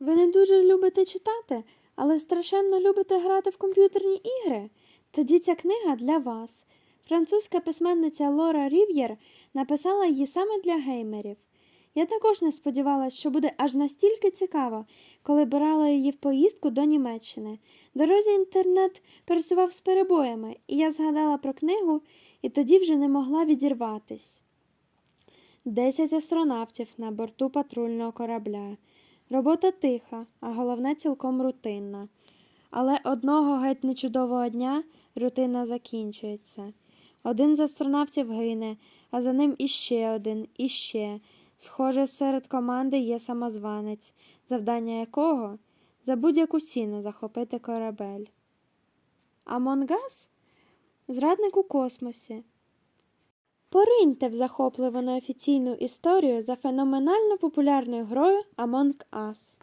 Ви не дуже любите читати, але страшенно любите грати в комп'ютерні ігри? Тоді ця книга для вас. Французька письменниця Лора Рів'єр написала її саме для геймерів. Я також не сподівалася, що буде аж настільки цікаво, коли брала її в поїздку до Німеччини. Дорозі інтернет працював з перебоями, і я згадала про книгу і тоді вже не могла відірватись. Десять астронавтів на борту патрульного корабля. Робота тиха, а головне цілком рутинна. Але одного геть нечудового дня рутина закінчується. Один з астронавтів гине, а за ним іще один, іще. Схоже, серед команди є самозванець, завдання якого за будь-яку ціну захопити корабель. А Монгас зрадник у космосі. Пориньте в захопливу неофіційну історію за феноменально популярною грою Among Us.